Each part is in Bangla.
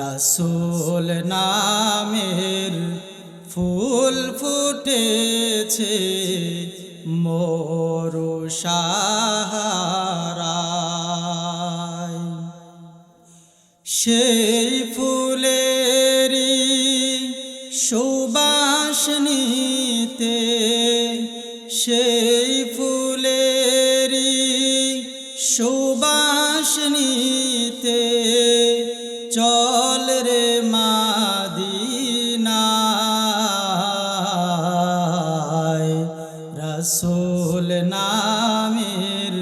রাসূল নামের ফুল ফুটেছে, মোরু সাহারায়। সেই ফুলেরই সুবাস নিতে, সেই ফুলেরই সুবাস নিতে, চল রসুল নামের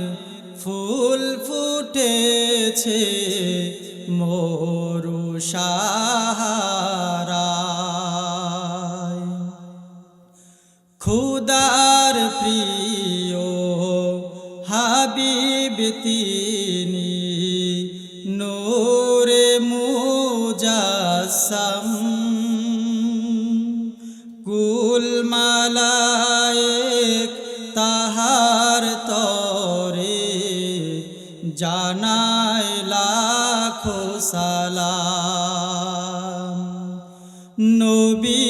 ফুল ফুটেছে মোরু সাহারায়। খুদার প্রিয় হাবিব তিনি নোরে মুজাসম কুল মালায়েক তাহার তরে জানায় লাখো সালাম। নবী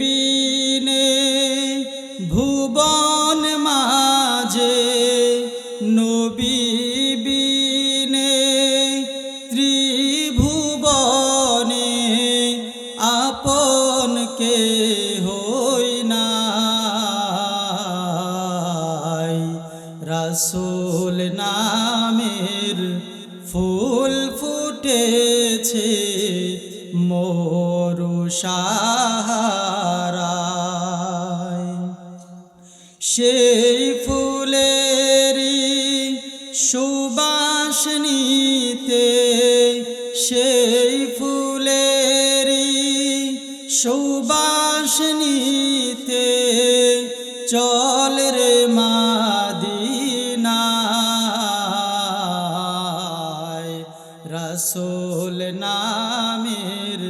বিনে ভুবন মাঝে নবী বিনে ত্রিভুবনে আপন কে রাসূল নামের ফুল ফুটেছে মোরু সেই ফুলেরই সুবাস নিতে, সেই ফুলেরই সুবাস নিতে চল রে মাদিনায় রসুল নামের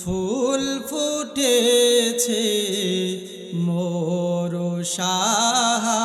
ফুল ফুটেছে মোর সাহা